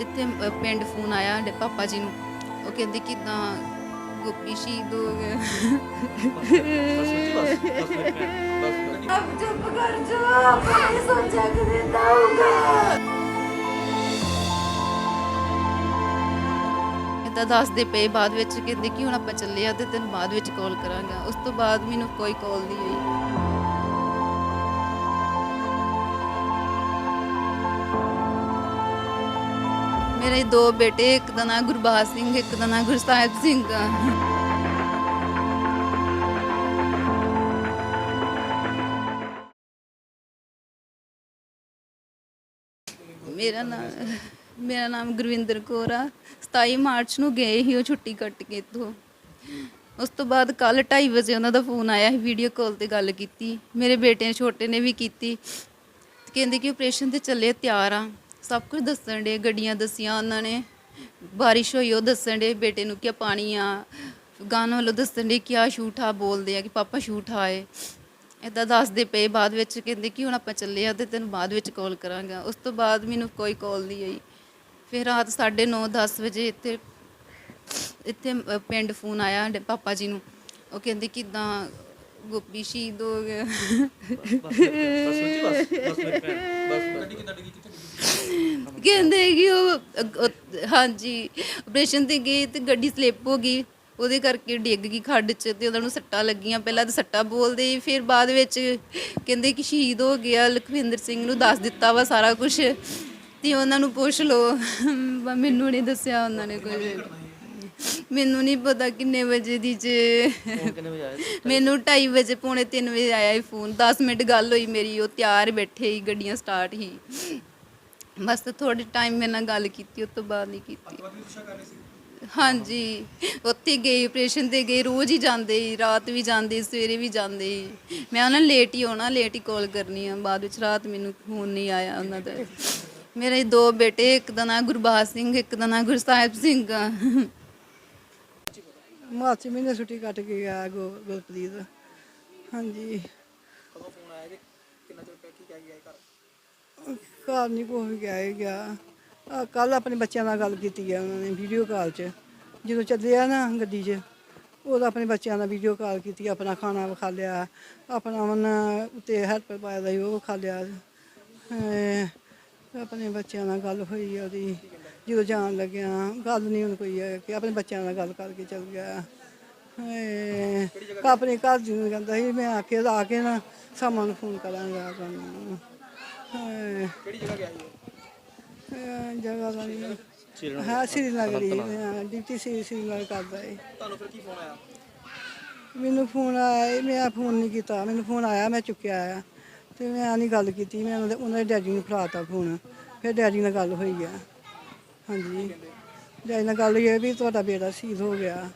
ਇੱਥੇ ਪਿੰਡ ਫੋਨ ਆਇਆ ਸਾਡੇ ਪਾਪਾ ਜੀ ਨੂੰ। ਉਹ ਕਹਿੰਦੇ ਕਿਦਾਂ ਗੋਪੀ ਸ਼ਹੀਦ ਹੋ ਗਿਆ ਅਬ ਚੁੱਪ ਕਰ ਜਾ ਮੈਂ ਸੋਚਿਆ ਕਿ ਦਿੰਦਾ ਹੋਊਗਾ ਦੱਸਦੇ ਪਏ ਬਾਅਦ ਵਿੱਚ, ਕਹਿੰਦੇ ਕਿ ਹੁਣ ਆਪਾਂ ਚੱਲੇ ਆ ਤੇ ਤੈਨੂੰ ਬਾਅਦ ਵਿੱਚ ਕਾਲ ਕਰਾਂਗਾ। ਉਸ ਤੋਂ ਬਾਅਦ ਮੈਨੂੰ ਕੋਈ ਕਾਲ ਨਹੀਂ ਆਈ। ਮੇਰੇ ਦੋ ਬੇਟੇ, ਇੱਕ ਦਾ ਨਾਂ ਗੁਰਬਾਜ ਸਿੰਘ, ਇੱਕ ਦਾ ਨਾਂ ਗੁਰਸਾਹਿਬ ਸਿੰਘ ਆ। ਮੇਰਾ ਨਾਮ ਮੇਰਾ ਨਾਮ ਗੁਰਵਿੰਦਰ ਕੌਰ ਆ। 27 ਮਾਰਚ ਨੂੰ ਗਏ ਸੀ ਉਹ ਛੁੱਟੀ ਕੱਟ ਕੇ ਇੱਥੋਂ। ਉਸ ਤੋਂ ਬਾਅਦ ਕੱਲ 2:30 ਵਜੇ ਉਹਨਾਂ ਦਾ ਫੋਨ ਆਇਆ ਸੀ ਵੀਡੀਓ ਕਾਲ ਤੇ ਗੱਲ ਕੀਤੀ। ਮੇਰੇ ਬੇਟੇ ਛੋਟੇ ਨੇ ਵੀ ਕੀਤੀ। ਕਹਿੰਦੇ ਕਿ ਆਪਰੇਸ਼ਨ ਤੇ ਚੱਲੇ ਤਿਆਰ ਆ। ਸਭ ਕੁਝ ਦੱਸਣ ਡੇ ਗੱਡੀਆਂ ਦੱਸੀਆਂ ਉਹਨਾਂ ਨੇ। ਬਾਰਿਸ਼ ਹੋਈ, ਉਹ ਦੱਸਣ ਡੇ ਬੇਟੇ ਨੂੰ ਕਿ ਪਾਣੀ ਆ। ਗਾਣਾ ਵੱਲੋਂ ਦੱਸਣ ਡੇ ਕਿ ਆ ਸ਼ੂਟ ਬੋਲਦੇ ਆ ਕਿ ਪਾਪਾ ਸ਼ੂਟ ਏ। ਇਦਾਂ ਦੱਸਦੇ ਪਏ ਬਾਅਦ ਵਿੱਚ, ਕਹਿੰਦੇ ਕਿ ਹੁਣ ਆਪਾਂ ਚੱਲੇ ਆ ਤੇ ਤੈਨੂੰ ਬਾਅਦ ਵਿੱਚ ਕਾਲ ਕਰਾਂਗਾ। ਉਸ ਤੋਂ ਬਾਅਦ ਮੈਨੂੰ ਕੋਈ ਕਾਲ ਨਹੀਂ ਆਈ। ਫਿਰ ਰਾਤ 9:30 10 ਵਜੇ ਇੱਥੇ ਇੱਥੇ ਪਿੰਡ ਫੋਨ ਆਇਆ ਪਾਪਾ ਜੀ ਨੂੰ। ਉਹ ਕਹਿੰਦੇ ਕਿਦਾਂ ਗੋਪੀ ਸ਼ਹੀਦ ਹੋ ਗਿਆ ਕਹਿੰਦੇ ਕਿ ਉਹ ਅ- ਹਾਂਜੀ ਆਪਰੇਸ਼ਨ ਤੇ ਗਏ ਤੇ ਗੱਡੀ ਸਲਿੱਪ ਹੋ ਗਈ। ਉਹਦੇ ਕਰਕੇ ਡਿੱਗ ਗਈ ਖੱਡ 'ਚ ਤੇ ਉਹਨਾਂ ਨੂੰ ਸੱਟਾਂ ਲੱਗੀਆਂ। ਪਹਿਲਾਂ ਤਾਂ ਸੱਟਾਂ ਬੋਲਦੇ ਸੀ, ਫਿਰ ਬਾਅਦ ਵਿੱਚ ਕਹਿੰਦੇ ਕਿ ਸ਼ਹੀਦ ਹੋ ਗਿਆ। ਲਖਵਿੰਦਰ ਸਿੰਘ ਨੂੰ ਦੱਸ ਦਿੱਤਾ ਵਾ ਸਾਰਾ ਕੁਝ ਤੇ ਉਹਨਾਂ ਨੂੰ ਪੁੱਛ ਲਓ। ਬ- ਮੈਨੂੰ ਨਹੀਂ ਦੱਸਿਆ ਉਹਨਾਂ ਨੇ ਕੁਝ ਮੈਨੂੰ ਨਹੀਂ ਪਤਾ ਕਿੰਨੇ ਵਜੇ ਦੀ ਜੇ। ਮੈਨੂੰ 2:30 ਵਜੇ ਪੌਣੇ 3 ਵਜੇ ਆਇਆ ਹੀ ਫੋਨ। 10 ਮਿੰਟ ਗੱਲ ਹੋਈ ਮੇਰੀ ਉਹ ਤਿਆਰ ਬੈਠੇ ਹੀ ਗੱਡੀਆਂ ਸਟਾਰਟ ਹੀ ਬਸ ਥੋੜੇ ਟਾਈਮ ਮੇਰੇ ਨਾਲ ਗੱਲ ਕੀਤੀ ਉਸ ਤੋਂ ਬਾਅਦ ਨਹੀਂ ਕੀਤੀ। ਹਾਂਜੀ ਉੱਥੇ ਗਏ ਆਪਰੇਸ਼ਨ ਤੇ ਗਏ ਰੋਜ਼ ਹੀ ਜਾਂਦੇ ਸੀ ਰਾਤ ਵੀ ਜਾਂਦੇ ਸੀ, ਸਵੇਰੇ ਵੀ ਜਾਂਦੇ ਸੀ। ਮੈਂ ਉਹਨਾਂ ਨੂੰ ਲੇਟ ਹੀ ਆਉਣਾ ਲੇਟ ਹੀ ਕਾਲ ਕਰਨੀ ਆ ਬਾਅਦ ਵਿੱਚ ਰਾਤ ਮੈਨੂੰ ਫੋਨ ਨਹੀਂ ਆਇਆ ਉਹਨਾਂ ਦਾ। ਮੇਰੇ ਦੋ ਬੇਟੇ ਇੱਕ ਦਾ ਨਾਂ ਗੁਰਬਾਜ ਸਿੰਘ ਇੱਕ ਦਾ ਨਾਂ ਗੁਰਸਾਹਿਬ ਸਿੰਘ ਆ। ਮਾਰਚ ਮਹੀਨੇ ਛੁੱਟੀ ਕੱਟ ਕੇ ਗਿਆ ਗੋ ਗੁਰਪ੍ਰੀਤ। ਹਾਂਜੀ। ਕਦੋਂ ਫੋਨ ਆਇਆ ਕਿ ਕਿੰਨਾ ਚਿਰ ਕੀ ਕਹਿ ਗਿਆ ਘਰ? ਘਰ ਨਹੀਂ ਕੋਈ ਵੀ ਗਿਆ ਹੀ ਗਿਆ ਕੱਲ ਆਪਣੇ ਬੱਚਿਆਂ ਨਾਲ ਗੱਲ ਕੀਤੀ ਆ ਉਹਨਾਂ ਨੇ ਵੀਡੀਓ ਕਾਲ 'ਚ। ਜਦੋਂ ਚੱਲੇ ਆ ਨਾ ਗੱਡੀ 'ਚ, ਉਦੋਂ ਆਪਣੇ ਬੱਚਿਆਂ ਨਾਲ ਵੀਡੀਓ ਕਾਲ ਕੀਤੀ, ਆਪਣਾ ਖਾਣਾ ਵਿਖਾ ਲਿਆ, ਆਪਣਾ ਮਨ ਉੱਤੇ ਹੈਲਪਰ ਪਾਇਆ ਦਾ ਸੀ, ਉਹ ਵਿਖਾ ਲਿਆ। ਆਪਣੇ ਬੱਚਿਆਂ ਨਾਲ ਗੱਲ ਹੋਈ ਉਹਦੀ, ਜਦੋਂ ਜਾਣ ਲੱਗਿਆ, ਗੱਲ ਨਹੀਂ ਹੁਣ ਕੋਈ ਹੈ ਕਿ ਆਪਣੇ ਬੱਚਿਆਂ ਨਾਲ ਗੱਲ ਕਰਕੇ ਚੱਲ ਗਿਆ। ਆਪਣੇ ਘਰ ਦੀ ਨੂੰ ਕਹਿੰਦਾ ਸੀ, ਮੈਂ ਆ ਕੇ ਆ ਕੇ ਨਾ ਸਾਮਾਂ ਨੂੰ ਫੋਨ ਕਰਾਂਗਾ ਤੁਹਾਨੂੰ। ਕਿਹੜੀ ਜਗ੍ਹਾ ਗਿਆ ਸੀ ਜਗ੍ਹਾ ਦਾ ਨਹੀਂ ਹਾਂ ਸ੍ਰੀਨਗਰ ਹੀ ਹਾਂ, ਸ੍ਰੀ ਸੀ ਸ੍ਰੀਨਗਰ ਕਰਦਾ ਏ ਤੁਹਾਨੂੰ ਫਿਰ ਕੀ ਫੋਨ ਆਇਆ ਮੈਨੂੰ ਫੋਨ ਆਇਆ ਮੈਂ ਫੋਨ ਨਹੀਂ ਕੀਤਾ ਮੈਨੂੰ ਫੋਨ ਆਇਆ ਮੈਂ ਚੁੱਕਿਆ ਆ ਤੇ ਮੈਂ ਨਹੀਂ ਗੱਲ ਕੀਤੀ ਮੈਂ ਉਹਨਾਂ ਦੇ ਉਹਨਾਂ ਦੇ ਡੈਡੀ ਨੂੰ ਫੜਾਤਾ ਫੋਨ ਫਿਰ ਡੈਡੀ ਨਾਲ ਗੱਲ ਹੋਈ ਆ। ਹਾਂਜੀ। ਡੈਡੀ ਨਾਲ ਗੱਲ ਹੋਈ ਵੀ ਤੁਹਾਡਾ ਬੇਟਾ ਸ਼ਹੀਦ ਹੋ ਗਿਆ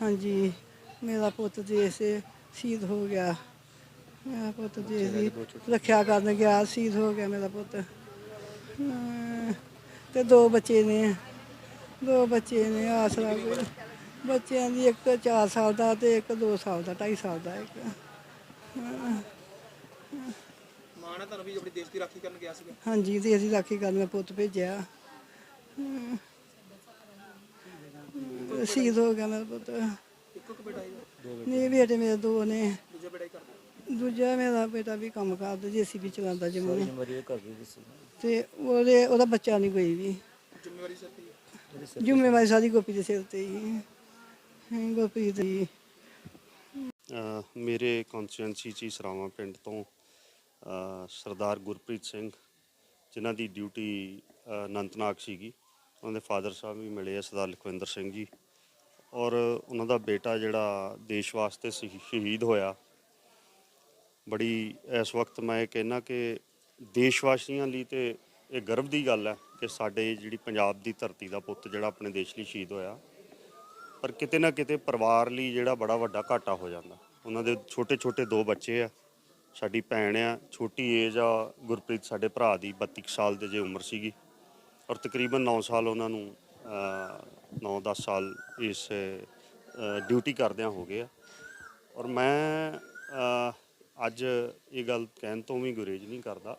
ਹਾਂਜੀ ਮੇਰਾ ਪੁੱਤ ਦੇਸ਼ ਸ਼ਹੀਦ ਹੋ ਗਿਆ। ਮੇਰਾ ਪੁੱਤ ਦੇਸ਼ ਦੀ ਰੱਖਿਆ ਕਰਨ ਗਿਆ ਸ਼ਹੀਦ ਹੋ ਗਿਆ ਮੇਰਾ ਪੁੱਤ। ਹਾਂ, ਤੇ ਦੋ ਬੱਚੇ ਨੇ ਦੋ ਬੱਚੇ ਨੇ ਆਸਰਾ ਕੋਈ ਬੱਚਿਆਂ ਦੀ ਇੱਕ 4 ਸਾਲ ਦਾ ਤੇ ਇੱਕ 2 ਸਾਲ ਦਾ 2.5 ਸਾਲ ਦਾ ਇੱਕ। ਮਾਂ ਨੇ ਤੁਹਾਨੂੰ ਵੀ ਆਪਣੀ ਦੇਸ਼ ਦੀ ਰਾਖੀ ਕਰਨ ਗਿਆ ਸੀਗਾ? ਹਾਂਜੀ ਤੇ ਅਸੀਂ ਰਾਖੀ ਕਰਨ ਮੈਂ ਪੁੱਤ ਭੇਜਿਆ। ਸ਼ਹੀਦ ਹੋ ਗਿਆ ਮੇਰਾ ਪੁੱਤ। ਇੱਕੋ ਇੱਕ ਬੇਟਾ ਸੀਗਾ ਨਹੀਂ ਬੇਟੇ ਮੇਰੇ ਦੋ ਨੇ। ਦੂਜਾ ਬੇਟਾ ਕਰਦਾ ਮੇਰਾ ਬੇਟਾ ਵੀ ਕੰਮ ਕਰਦਾ ਜੀਸੀਬੀ ਚਲਾਉਂਦਾ ਜੰਮੂ ਤੇ ਉਹਦੇ ਉਹਦਾ ਬੱਚਾ ਨਹੀਂ ਕੋਈ ਵੀ। ਜ਼ਿੰਮੇਵਾਰੀ ਸਿਰ ਤੇ। ਹੀ ਹੈ। ਜ਼ਿੰਮੇਵਾਰੀ ਸਾਰੀ ਗੋਪੀ ਦੇ ਸਿਰ ਤੇ ਹੀ। ਹੈ ਗੋਪੀ ਦੀ ਅ, ਮੇਰੇ ਕੌਂਸਟੀਟੈਂਸੀ ਚ ਹੀ ਸਰਾਵਾਂ ਪਿੰਡ ਤੋਂ ਅ, ਸਰਦਾਰ ਗੁਰਪ੍ਰੀਤ ਸਿੰਘ ਜਿਨ੍ਹਾਂ ਦੀ ਡਿਊਟੀ ਅ, ਅਨੰਤਨਾਗ ਸੀਗੀ ਉਹਨਾਂ ਦੇ ਫਾਦਰ ਸਾਹਿਬ ਵੀ ਮਿਲੇ ਆ ਸਰਦਾਰ ਲਖਵਿੰਦਰ ਸਿੰਘ ਜੀ। ਔਰ ਉਹਨਾਂ ਦਾ ਬੇਟਾ ਜਿਹੜਾ ਦੇਸ਼ ਵਾਸਤੇ ਸ਼ਹੀ- ਸ਼ਹੀਦ ਹੋਇਆ ਬੜੀ ਇਸ ਵਕਤ ਮੈਂ ਇਹ ਕਹਿਣਾ ਕਿ ਦੇਸ਼ ਵਾਸੀਆਂ ਲਈ ਤੇ ਇਹ ਗਰਵ ਦੀ ਗੱਲ ਹੈ ਕਿ ਸਾਡੇ ਜਿਹੜੀ ਪੰਜਾਬ ਦੀ ਧਰਤੀ ਦਾ ਪੁੱਤ ਜਿਹੜਾ ਆਪਣੇ ਦੇਸ਼ ਲਈ ਸ਼ਹੀਦ ਹੋਇਆ, ਪਰ ਕਿਤੇ ਨਾ ਕਿਤੇ ਪਰਿਵਾਰ ਲਈ ਜਿਹੜਾ ਬੜਾ ਵੱਡਾ ਘਾਟਾ ਹੋ ਜਾਂਦਾ। ਉਹਨਾਂ ਦੇ ਛੋਟੇ ਛੋਟੇ ਦੋ ਬੱਚੇ ਆ, ਸਾਡੀ ਭੈਣ ਆ, ਛੋਟੀ ਏਜ ਆ, ਗੁਰਪ੍ਰੀਤ ਸਾਡੇ ਭਰਾ ਦੀ 32 ਕੁ ਸਾਲ ਦੇ ਜੇ ਉਮਰ ਸੀਗੀ ਔਰ ਤਕਰੀਬਨ 9 ਸਾਲ ਉਹਨਾਂ ਨੂੰ 9-10 ਸਾਲ ਇਸ ਡਿਊਟੀ ਕਰਦਿਆਂ ਹੋ ਗਏ ਆ। ਔਰ ਮੈਂ ਅੱਜ ਇਹ ਗੱਲ ਕਹਿਣ ਤੋਂ ਵੀ ਗੁਰੇਜ ਨਹੀਂ ਕਰਦਾ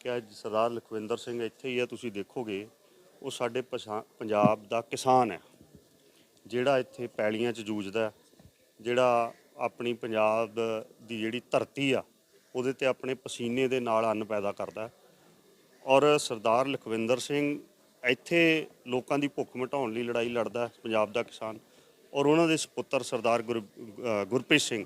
ਕਿ ਅੱਜ ਸਰਦਾਰ ਲਖਵਿੰਦਰ ਸਿੰਘ ਇੱਥੇ ਹੀ ਆ, ਤੁਸੀਂ ਦੇਖੋਗੇ, ਉਹ ਸਾਡੇ ਪਛਾ- ਪੰਜਾਬ ਦਾ ਕਿਸਾਨ ਹੈ। ਜਿਹੜਾ ਇੱਥੇ ਪੈਲੀਆਂ 'ਚ ਜੂਝਦਾ ਜਿਹੜਾ ਆਪਣੀ ਪੰਜਾਬ ਦੀ ਜਿਹੜੀ ਧਰਤੀ ਆ, ਉਹਦੇ ਤੇ ਆਪਣੇ ਪਸੀਨੇ ਦੇ ਨਾਲ ਅੰਨ ਪੈਦਾ ਕਰਦਾ ਔਰ ਸਰਦਾਰ ਲਖਵਿੰਦਰ ਸਿੰਘ ਇੱਥੇ ਲੋਕਾਂ ਦੀ ਭੁੱਖ ਮਿਟਾਉਣ ਲਈ ਲੜਾਈ ਲੜਦਾ ਪੰਜਾਬ ਦਾ ਕਿਸਾਨ। ਔਰ ਉਹਨਾਂ ਦੇ ਸੁਪੁੱਤਰ ਸਰਦਾਰ ਗੁਰ ਗੁਰਪ੍ਰੀਤ ਸਿੰਘ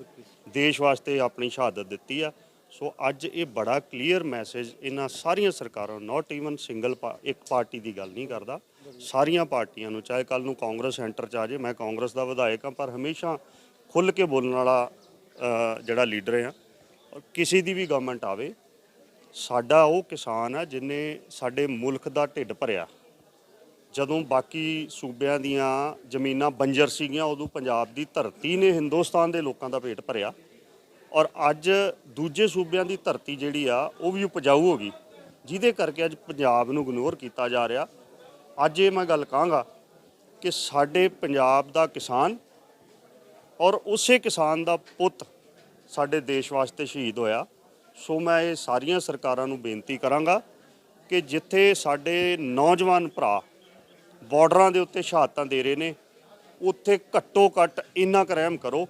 ਦੇਸ਼ ਵਾਸਤੇ ਆਪਣੀ ਸ਼ਹਾਦਤ ਦਿੱਤੀ ਆ। ਸੋ ਅੱਜ ਇਹ ਬੜਾ ਕਲੀਅਰ ਮੈਸੇਜ ਇਹਨਾਂ ਸਾਰੀਆਂ ਸਰਕਾਰਾਂ ਨਾਟ ਈਵਨ ਸਿੰਗਲ ਇੱਕ ਪਾਰਟੀ ਦੀ ਗੱਲ ਨਹੀਂ ਕਰਦਾ। ਸਾਰੀਆਂ ਪਾਰਟੀਆਂ ਨੂੰ, ਚਾਹੇ ਕੱਲ ਨੂੰ ਕਾਂਗਰਸ ਸੈਂਟਰ ਚ ਆ ਜੇ ਮੈਂ ਕਾਂਗਰਸ ਦਾ ਵਿਧਾਇਕ ਹਾਂ, ਪਰ ਹਮੇਸ਼ਾ ਖੁੱਲ ਕੇ ਬੋਲਣ ਵਾਲਾ ਜਿਹੜਾ ਲੀਡਰ ਆ ਔਰ ਕਿਸੇ ਦੀ ਵੀ ਗਵਰਨਮੈਂਟ ਆਵੇ, ਸਾਡਾ ਉਹ ਕਿਸਾਨ ਆ ਜਿਨੇ ਸਾਡੇ ਮੁਲਕ ਦਾ ਢਿੱਡ ਭਰਿਆ। ਜਦੋਂ ਬਾਕੀ ਸੂਬਿਆਂ ਦੀਆਂ ਜ਼ਮੀਨਾਂ ਬੰਜਰ ਸੀਗੀਆਂ, ਉਦੋਂ ਪੰਜਾਬ ਦੀ ਧਰਤੀ ਨੇ ਹਿੰਦੁਸਤਾਨ ਦੇ ਲੋਕਾਂ ਦਾ ਪੇਟ ਭਰਿਆ ਔਰ ਅੱਜ ਦੂਜੇ ਸੂਬਿਆਂ ਦੀ ਧਰਤੀ ਜਿਹੜੀ ਆ, ਉਹ ਵੀ ਉਪਜਾਊ ਹੋ ਗਈ, ਜਿਹਦੇ ਕਰਕੇ ਅੱਜ ਪੰਜਾਬ ਨੂੰ ਇਗਨੋਰ ਕੀਤਾ ਜਾ ਰਿਹਾ। ਅੱਜ ਇਹ ਮੈਂ ਗੱਲ ਕਹਾਂਗਾ ਕਿ ਸਾਡੇ ਪੰਜਾਬ ਦਾ ਕਿਸਾਨ ਔਰ ਉਸੇ ਕਿਸਾਨ ਦਾ ਪੁੱਤ ਸਾਡੇ ਦੇਸ਼ ਵਾਸਤੇ ਸ਼ਹੀਦ ਹੋਇਆ। ਸੋ ਮੈਂ ਇਹ ਸਾਰੀਆਂ ਸਰਕਾਰਾਂ ਨੂੰ ਬੇਨਤੀ ਕਰਾਂਗਾ ਕਿ ਜਿੱਥੇ ਸਾਡੇ ਨੌਜਵਾਨ ਭਰਾ ਬਾਰਡਰਾਂ ਦੇ ਉੱਤੇ ਸ਼ਹਾਦਤਾਂ ਦੇ ਰਹੇ ਨੇ। ਉੱਥੇ ਘੱਟੋ ਘੱਟ ਇੰਨਾ ਕੁ ਕਰੋ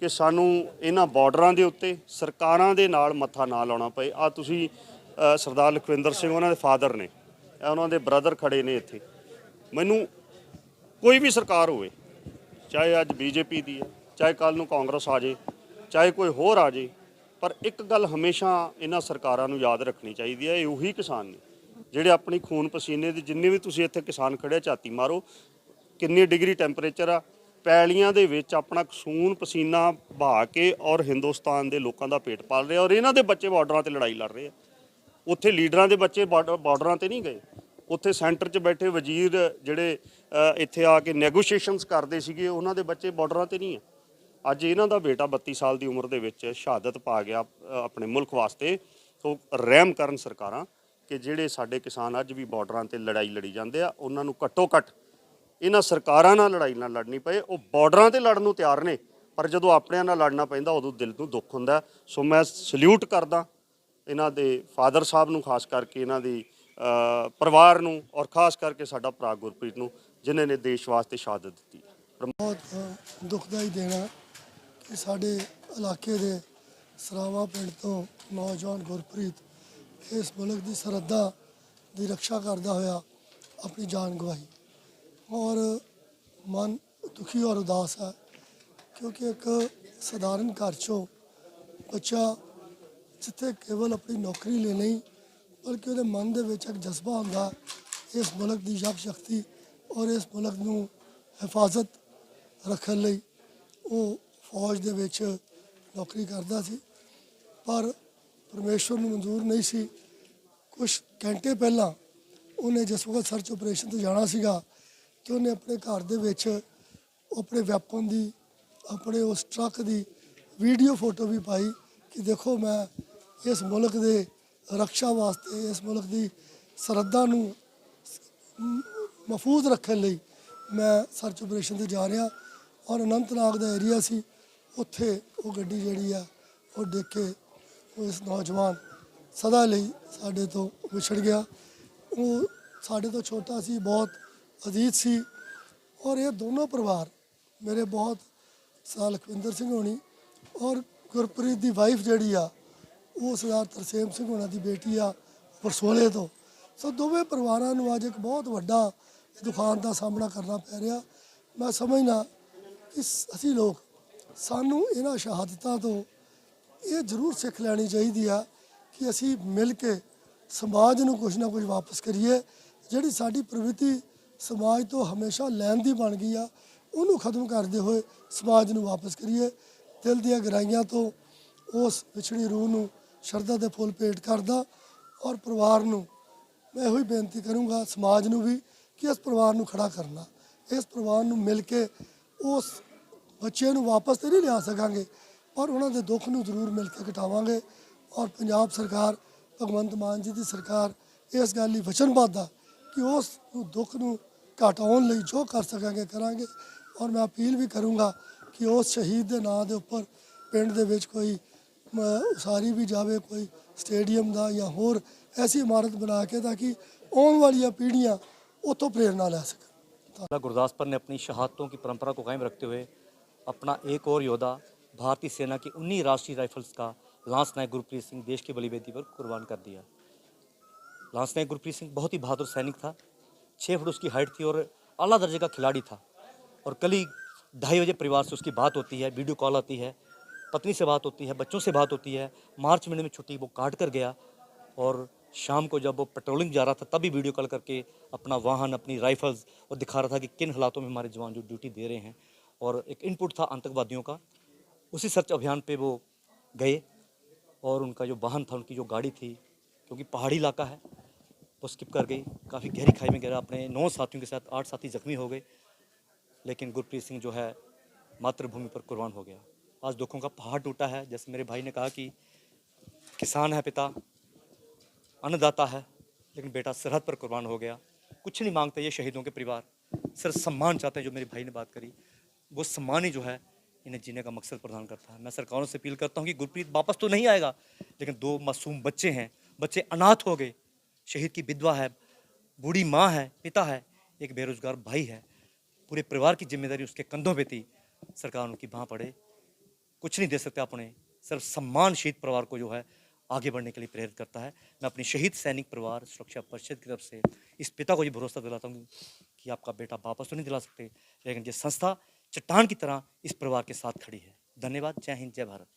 ਕਿ ਸਾਨੂੰ ਇਹਨਾਂ ਬਾਰਡਰਾਂ ਦੇ ਉੱਤੇ ਸਰਕਾਰਾਂ ਦੇ ਨਾਲ ਮੱਥਾ ਨਾ ਲਾਉਣਾ ਪਏ। ਆ ਤੁਸੀਂ ਸਰਦਾਰ ਲਖਵਿੰਦਰ ਸਿੰਘ ਉਹਨਾਂ ਦੇ ਫਾਦਰ ਨੇ ਉਹਨਾਂ ਦੇ ਬ੍ਰਦਰ ਖੜੇ ਨੇ ਇੱਥੇ। ਮੈਨੂੰ ਕੋਈ ਵੀ ਸਰਕਾਰ ਹੋਵੇ, ਚਾਹੇ ਅੱਜ ਬੀਜੇਪੀ ਦੀ ਹੈ, ਚਾਹੇ ਕੱਲ ਨੂੰ ਕਾਂਗਰਸ ਆ ਜੇ, ਚਾਹੇ ਕੋਈ ਹੋਰ ਆ ਜੇ, ਪਰ ਇੱਕ ਗੱਲ ਹਮੇਸ਼ਾ ਇਹਨਾਂ ਸਰਕਾਰਾਂ ਨੂੰ ਯਾਦ ਰੱਖਣੀ ਚਾਹੀਦੀ ਹੈ, ਇਹ ਉਹੀ ਕਿਸਾਨ ਨੇ। ਜਿਹੜੇ ਆਪਣੀ ਖੂਨ ਪਸੀਨੇ ਦੀ ਜਿੰਨੇ ਵੀ ਤੁਸੀਂ ਇੱਥੇ ਕਿਸਾਨ ਖੜੇ ਝਾਤੀ ਮਾਰੋ, ਕਿੰਨੀ ਡਿਗਰੀ ਟੈਂਪਰੇਚਰ ਆ, ਪੈਲੀਆਂ ਦੇ ਵਿੱਚ ਆਪਣਾ ਖੂਨ ਪਸੀਨਾ ਬਹਾ ਕੇ ਔਰ ਹਿੰਦੁਸਤਾਨ ਦੇ ਲੋਕਾਂ ਦਾ ਪੇਟ ਪਾਲ ਰਿਹਾ ਔਰ ਇਹਨਾਂ ਦੇ ਬੱਚੇ ਬਾਰਡਰਾਂ ਤੇ ਲੜਾਈ ਲੜ ਰਹੇ ਆ। ਉੱਥੇ ਲੀਡਰਾਂ ਦੇ ਬੱਚੇ ਬਾਰਡਰ- ਬਾਰਡਰਾਂ ਤੇ ਨਹੀਂ ਗਏ। ਉੱਥੇ ਸੈਂਟਰ 'ਚ ਬੈਠੇ ਵਜ਼ੀਰ ਜਿਹੜੇ ਇੱਥੇ ਆ ਕੇ ਨੈਗੋਸ਼ੀਏਸ਼ਨਸ ਕਰਦੇ ਸੀਗੇ, ਉਹਨਾਂ ਦੇ ਬੱਚੇ ਬਾਰਡਰਾਂ ਤੇ ਨਹੀਂ ਆ। ਅੱਜ ਇਹਨਾਂ ਦਾ ਬੇਟਾ 32 ਸਾਲ ਦੀ ਉਮਰ ਦੇ ਵਿੱਚ ਸ਼ਹਾਦਤ ਪਾ ਗਿਆ ਆਪਣੇ ਮੁਲਕ ਵਾਸਤੇ। ਸੋ ਰਹਿਮ ਕਰਨ ਸਰਕਾਰਾਂ। ਕਿ ਜਿਹੜੇ ਸਾਡੇ ਕਿਸਾਨ ਅੱਜ ਵੀ ਬਾਰਡਰਾਂ ਤੇ ਲੜਾਈ ਲੜੀ ਜਾਂਦੇ ਆ, ਉਹਨਾਂ ਨੂੰ ਘੱਟੋ ਘੱਟ ਇਹਨਾਂ ਸਰਕਾਰਾਂ ਨਾਲ ਲੜਾਈ ਨਾਲ ਲੜਨੀ ਪਏ, ਉਹ ਬਾਰਡਰਾਂ ਤੇ ਲੜਨ ਨੂੰ ਤਿਆਰ ਨੇ, ਪਰ ਜਦੋਂ ਆਪਣਿਆਂ ਨਾਲ ਲੜਨਾ ਪੈਂਦਾ, ਉਦੋਂ ਦਿਲ ਨੂੰ ਦੁੱਖ ਹੁੰਦਾ। ਸੋ ਮੈਂ ਸਲੂਟ ਕਰਦਾ ਇਹਨਾਂ ਦੇ ਫਾਦਰ ਸਾਹਿਬ ਨੂੰ, ਖਾਸ ਕਰਕੇ ਇਹਨਾਂ ਦੀ ਪਰਿਵਾਰ ਨੂੰ ਔਰ ਖਾਸ ਕਰਕੇ ਸਾਡਾ ਭਰਾ ਗੁਰਪ੍ਰੀਤ ਨੂੰ, ਜਿਨ੍ਹਾਂ ਨੇ ਦੇਸ਼ ਵਾਸਤੇ ਸ਼ਹਾਦਤ ਦਿੱਤੀ। ਬਹੁਤ ਦੁਖਦਾਈ ਦੇਣਾ ਕਿ ਸਾਡੇ ਇਲਾਕੇ ਦੇ ਸਰਾਵਾ ਪਿੰਡ ਤੋਂ ਨੌਜਵਾਨ ਗੁਰਪ੍ਰੀਤ ਇਸ ਮੁਲਕ ਦੀ ਸਰਹੱਦਾਂ ਦੀ ਰੱਖਿਆ ਕਰਦਾ ਹੋਇਆ ਆਪਣੀ ਜਾਨ ਗਵਾਈ ਔਰ ਮਨ ਦੁਖੀ ਔਰ ਉਦਾਸ ਹੈ, ਕਿਉਂਕਿ ਇੱਕ ਸਧਾਰਨ ਘਰ ਚੋਂ ਬੱਚਾ ਜਿੱਥੇ ਕੇਵਲ ਆਪਣੀ ਨੌਕਰੀ ਲਈ ਨਹੀਂ, ਬਲਕਿ ਉਹਦੇ ਮਨ ਦੇ ਵਿੱਚ ਇੱਕ ਜਜ਼ਬਾ ਹੁੰਦਾ, ਇਸ ਮੁਲਕ ਦੀ ਯਕ ਸ਼ਕਤੀ ਔਰ ਇਸ ਮੁਲਕ ਨੂੰ ਹਿਫਾਜ਼ਤ ਰੱਖਣ ਲਈ ਉਹ ਫੌਜ ਦੇ ਵਿੱਚ ਨੌਕਰੀ ਕਰਦਾ ਸੀ। ਪਰ ਪਰਮੇਸ਼ਵਰ ਨੂੰ ਮਨਜ਼ੂਰ ਨਹੀਂ ਸੀ। ਕੁਝ ਘੰਟੇ ਪਹਿਲਾਂ ਉਹਨੇ ਜਿਸ ਵਕਤ ਸਰਚ ਆਪਰੇਸ਼ਨ ਤੇ ਜਾਣਾ ਸੀਗਾ ਕਿ ਉਹਨੇ ਆਪਣੇ ਘਰ ਦੇ ਵਿੱਚ ਆਪਣੇ ਵੈਪਨ ਦੀ, ਆਪਣੇ ਉਸ ਟਰੱਕ ਦੀ ਵੀਡੀਓ ਫੋਟੋ ਵੀ ਪਾਈ ਕਿ ਦੇਖੋ ਮੈਂ ਇਸ ਮੁਲਕ ਦੇ ਰੱਖਿਆ ਵਾਸਤੇ, ਇਸ ਮੁਲਕ ਦੀ ਸਰਹੱਦਾਂ ਨੂੰ ਮਹਫੂਜ਼ ਰੱਖਣ ਲਈ ਮੈਂ ਸਰਚ ਆਪਰੇਸ਼ਨ ਤੇ ਜਾ ਰਿਹਾ ਔਰ ਅਨੰਤਨਾਗ ਦਾ ਏਰੀਆ ਸੀ। ਉੱਥੇ ਉਹ ਗੱਡੀ ਜਿਹੜੀ ਆ ਉਹ ਡਿੱਗ ਕੇ ਉਹ ਇਸ ਨੌਜਵਾਨ ਸਦਾ ਲਈ ਸਾਡੇ ਤੋਂ ਵਿਛੜ ਗਿਆ। ਉਹ ਸਾਡੇ ਤੋਂ ਛੋਟਾ ਸੀ, ਬਹੁਤ ਅਜੀਜ਼ ਸੀ ਔਰ ਇਹ ਦੋਨੋਂ ਪਰਿਵਾਰ ਮੇਰੇ ਬਹੁਤ ਸਾਲ ਲਖਵਿੰਦਰ ਸਿੰਘ ਹੋਣੀ ਔਰ ਗੁਰਪ੍ਰੀਤ ਦੀ ਵਾਈਫ ਜਿਹੜੀ ਆ, ਉਹ ਸਰਦਾਰ ਤਰਸੇਮ ਸਿੰਘ ਹੋਣਾ ਦੀ ਬੇਟੀ ਆ ਪਰਸੋਲੇ ਤੋਂ। ਸੋ ਦੋਵੇਂ ਪਰਿਵਾਰਾਂ ਨੂੰ ਅੱਜ ਇੱਕ ਬਹੁਤ ਵੱਡਾ ਦੁਖਾਂਤ ਦਾ ਸਾਹਮਣਾ ਕਰਨਾ ਪੈ ਰਿਹਾ। ਮੈਂ ਸਮਝਦਾ ਕਿ ਅਸੀਂ ਲੋਕ ਸਾਨੂੰ ਇਹਨਾਂ ਸ਼ਹਾਦਤਾਂ ਤੋਂ ਇਹ ਜ਼ਰੂਰ ਸਿੱਖ ਲੈਣੀ ਚਾਹੀਦੀ ਆ ਕਿ ਅਸੀਂ ਮਿਲ ਕੇ ਸਮਾਜ ਨੂੰ ਕੁਝ ਨਾ ਕੁਝ ਵਾਪਸ ਕਰੀਏ। ਜਿਹੜੀ ਸਾਡੀ ਪ੍ਰਵਿਰਤੀ ਸਮਾਜ ਤੋਂ ਹਮੇਸ਼ਾ ਲੈਣ ਦੀ ਬਣ ਗਈ ਆ, ਉਹਨੂੰ ਖਤਮ ਕਰਦੇ ਹੋਏ ਸਮਾਜ ਨੂੰ ਵਾਪਸ ਕਰੀਏ। ਦਿਲ ਦੀਆਂ ਗਹਿਰਾਈਆਂ ਤੋਂ ਉਸ ਵਿਛੜੀ ਰੂਹ ਨੂੰ ਸ਼ਰਧਾ ਦੇ ਫੁੱਲ ਭੇਟ ਕਰਦਾ ਔਰ ਪਰਿਵਾਰ ਨੂੰ ਮੈਂ ਇਹੋ ਹੀ ਬੇਨਤੀ ਕਰੂੰਗਾ, ਸਮਾਜ ਨੂੰ ਵੀ, ਕਿ ਇਸ ਪਰਿਵਾਰ ਨੂੰ ਖੜਾ ਕਰਨਾ। ਇਸ ਪਰਿਵਾਰ ਨੂੰ ਮਿਲ ਕੇ ਉਸ ਬੱਚੇ ਨੂੰ ਵਾਪਸ ਤੇ ਨਹੀਂ ਲਿਆ ਸਕਾਂਗੇ। ਪਰ ਉਹਨਾਂ ਦੇ ਦੁੱਖ ਨੂੰ ਜ਼ਰੂਰ ਮਿਲ ਕੇ ਘਟਾਵਾਂਗੇ ਔਰ ਪੰਜਾਬ ਸਰਕਾਰ ਭਗਵੰਤ ਮਾਨ ਜੀ ਦੀ ਸਰਕਾਰ ਇਸ ਗੱਲ ਲਈ ਵਚਨਬੱਧ ਆ ਕਿ ਉਸ ਨੂੰ ਦੁੱਖ ਨੂੰ ਘਟਾਉਣ ਲਈ ਜੋ ਕਰ ਸਕਾਂਗੇ ਕਰਾਂਗੇ ਔਰ ਮੈਂ ਅਪੀਲ ਵੀ ਕਰੂੰਗਾ ਕਿ ਉਸ ਸ਼ਹੀਦ ਦੇ ਨਾਂ ਦੇ ਉੱਪਰ ਪਿੰਡ ਦੇ ਵਿੱਚ ਕੋਈ ਮ, ਉਸਾਰੀ ਵੀ ਜਾਵੇ ਕੋਈ ਸਟੇਡੀਅਮ ਦਾ ਜਾਂ ਹੋਰ ਐਸੀ ਇਮਾਰਤ ਬਣਾ ਕੇ ਤਾਂ ਕਿ ਆਉਣ ਵਾਲੀਆਂ ਪੀੜ੍ਹੀਆਂ ਉੱਥੋਂ ਪ੍ਰੇਰਨਾ ਲੈ ਸਕਣ जिला गुरदासपुर ने अपनी शहादतों की परंपरा को कायम रखते हुए अपना एक और योद्धा भारतीय सेना के उन्हीं राष्ट्रीय राइफल्स का लांस नायक गुरप्रीत सिंह देश की बलिवेदी पर कुर्बान कर दिया। लांस नायक गुरप्रीत सिंह बहुत ही बहादुर सैनिक था। छः फुट उसकी हाइट थी और अला दर्जे का खिलाड़ी था। और कल ही ढाई बजे परिवार से उसकी बात होती है, वीडियो कॉल आती है, पत्नी से बात होती है, बच्चों से बात होती है। मार्च महीने में छुट्टी वो काट कर गया और शाम को जब वो पेट्रोलिंग जा रहा था, तभी वीडियो कॉल करके अपना वाहन, अपनी राइफल्स और दिखा रहा था कि किन हालातों में हमारे जवान जो ड्यूटी दे रहे हैं। और एक इनपुट था आतंकवादियों का उसी सर्च अभियान पे वो गए और उनका जो वाहन था, उनकी जो गाड़ी थी, क्योंकि पहाड़ी इलाका है, वो स्किप कर गई। काफ़ी गहरी खाई में गिरा अपने नौ साथियों के साथ आठ साथी जख्मी हो गए। लेकिन गुरप्रीत सिंह जो है, मातृभूमि पर कुर्बान हो गया। आज दुखों का पहाड़ टूटा है। जैसे मेरे भाई ने कहा कि किसान है पिता, अन्नदाता है, लेकिन बेटा सरहद पर कुर्बान हो गया। कुछ नहीं मांगते ये शहीदों के परिवार। सिर्फ़ सम्मान चाहते हैं, जो मेरे भाई ने बात करी। वो सम्मान ही जो है इन्हें जीने का मकसद प्रदान करता है। मैं सरकारों से अपील करता हूँ कि गुरप्रीत वापस तो नहीं आएगा, लेकिन दो मासूम बच्चे हैं। बच्चे अनाथ हो गए। शहीद की विधवा है, बूढ़ी माँ है, पिता है, एक बेरोजगार भाई है। पूरे परिवार की ज़िम्मेदारी उसके कंधों पे थी। सरकार उनकी बाँ पड़े। कुछ नहीं दे सकते अपने। सिर्फ़ सम्मान शहीद परिवार को जो है आगे बढ़ने के लिए प्रेरित करता है। मैं अपनी शहीद सैनिक परिवार, सुरक्षा परिषद की तरफ़ से इस पिता को ये भरोसा दिलाता हूँ कि आपका बेटा वापस तो नहीं दिला सकते, लेकिन ये संस्था चट्टान की तरह इस परिवार के साथ खड़ी है धन्यवाद जय हिंद जय भारत